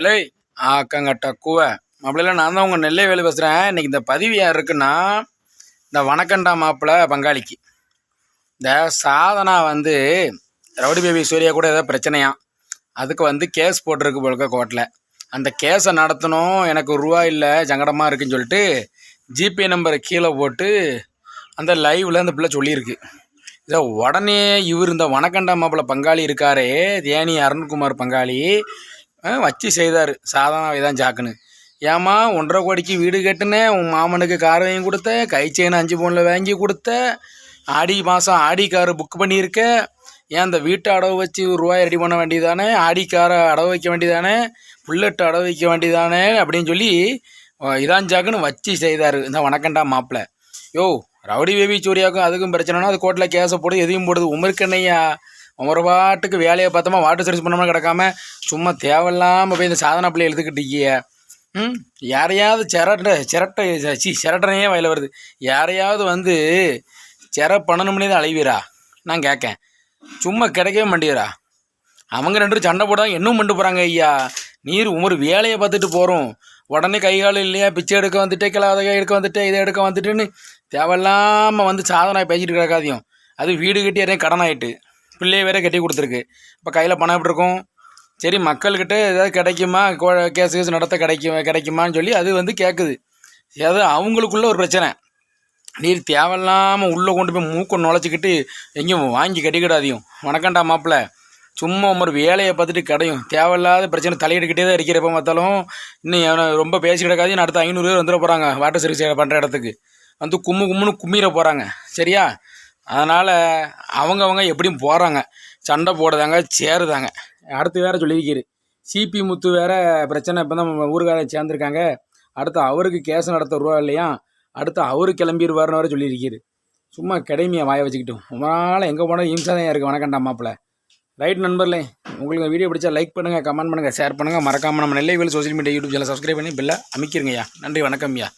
இல்லை ஆக்கங்கட்ட கூவை. மாப்பிள்ளைல நான் தான் உங்கள் நெல்லை வேலை பேசுகிறேன் இன்னைக்கு இந்த பதிவு யார் இருக்குன்னா இந்த வணக்கண்டா மாப்பிள்ளை பங்காளிக்கு. இந்த சாதனா வந்து ரவுடி பேபி சூர்யா கூட ஏதோ பிரச்சனையா? அதுக்கு வந்து கேஸ் போட்டிருக்கு போலக்க கோர்ட்டில் அந்த கேஸை நடத்தணும். எனக்கு ரூபா இல்லை சங்கடமாக இருக்குன்னு சொல்லிட்டு ஜிபே நம்பரை கீழே போட்டு அந்த லைவில் அந்த பிள்ளை சொல்லியிருக்கு. இதை உடனே இவர் இந்த வணக்கண்டா மாப்பிள்ளை பங்காளி இருக்காரே தேனி அருண்குமார் பங்காளி. வச்சு செய்தார். சாதாரண தான் ஜாக்குன்னு. ஏம்மா ஒன்றரை கோடிக்கு வீடு கட்டுனேன் உன் மாமனுக்கு கார் வாங்கி கொடுத்த கை செயின் அஞ்சு பவுனில் வாங்கி கொடுத்த ஆடி மாதம் ஆடி கார் புக் பண்ணியிருக்க ஏன் அந்த வீட்டை அடவு வச்சு ஒரு ரூபாய் ரெடி பண்ண வேண்டியதானே ஆடி காரை அடவு வைக்க வேண்டியதானே புல்லட் அடவு வைக்க வேண்டியதானே அப்படின்னு சொல்லி இதான் ஜாக்குன்னு வச்சு செய்தார். இந்த வணக்கண்டா மாப்பிள்ளை யோ ரவுடி பேபி சூரியாவுக்கும் அதுக்கும் பிரச்சனைனா அது கோர்ட்டில் கேஸை போடுது எதையும் போடுது. உமருக்கண்ணையா ஒரு பாட்டுக்கு வேலையை பார்த்தோமா வாட்டர் சர்வீஸ் பண்ணாமல் கிடக்காம சும்மா தேவையில்லாமல் போய் இந்த சாதனா பிள்ளை எழுதுக்கிட்டீங்க ம்? யாரையாவது சிரட்ட சிரட்டை சி சிரட்டனையே வயலில் வருது. யாரையாவது வந்து சிர பண்ணணும்னே தான் அழைவீரா? நான் கேட்கேன் சும்மா கிடைக்கவே மாட்டேங்கிறா அவங்க ரெண்டு பேரும் சண்டை போட இன்னும் பண்ணிட்டு போகிறாங்க ஐயா. நீர் ஒரு வேலையை பார்த்துட்டு போகிறோம் உடனே கை கால் இல்லையா? பிச்சை எடுக்க வந்துட்டே கிளாத எடுக்க வந்துட்டே இதை எடுக்க வந்துட்டுன்னு தேவையில்லாமல் வந்து சாதனை பேசிட்டு கிடக்காதையும் அது வீடு கட்டி யாரையும் கடன் ஆகிட்டு பிள்ளையை வேற கட்டி கொடுத்துருக்கு. இப்போ கையில் பணம் எப்படி இருக்கும்? சரி மக்கள்கிட்ட ஏதாவது கிடைக்குமா? கேஸ் கேஸ் நடத்த கிடைக்கும்? கிடைக்குமான்னு சொல்லி அது வந்து கேட்குது ஏதோ அவங்களுக்குள்ள ஒரு பிரச்சனை. நீர் தேவையில்லாமல் உள்ளே கொண்டு போய் மூக்கை நுழைச்சிக்கிட்டு எங்கேயும் வாங்கி கட்டிக்கிடாதையும் வணக்கம்டா மாப்பிள்ள. சும்மா ஒரு வேலையை பார்த்துட்டு கிடையும். தேவையில்லாத பிரச்சனை தலையிட்டுக்கிட்டே தான் இருக்கிறப்ப பார்த்தாலும். இன்னும் எவனை ரொம்ப பேசி கிடக்காதையும் அடுத்த ஐநூறு பேர் வந்துட போகிறாங்க வாட்டர் சர்வீஸ் பண்ணுற இடத்துக்கு. வந்து கும்மு கும்முன்னு கும்மிட போகிறாங்க சரியா? அதனால் அவங்கவங்க எப்படியும் போகிறாங்க சண்டை போடுதாங்க சேருதாங்க. அடுத்து வேற சொல்லியிருக்காரு. சிபி முத்து வேற பிரச்சனை இப்போ தான் ஊருக்கார சேர்ந்துருக்காங்க. அடுத்து அவருக்கு கேஸ் நடத்த ரூபா இல்லையா? அடுத்து அவரு கிளம்பிடுவார்னு வேற சொல்லியிருக்காரு. சும்மா கிடைமையை வாய வச்சுக்கிட்டோம். உங்களால் எங்கே போனால் இம்சா தான் இருக்குது வணக்கம்டா மாப்பிள்ள. ரைட் நண்பர்களே உங்களுக்கு வீடியோ பிடிச்சா லைக் பண்ணுங்கள் கமெண்ட் பண்ணுங்கள் ஷேர் பண்ணுங்கள் மறக்காமல் நம்ம Nellai Velu social media YouTube channel subscribe பண்ணி பில்லை அமைக்கிறங்கய்யா. நன்றி வணக்கம்யா.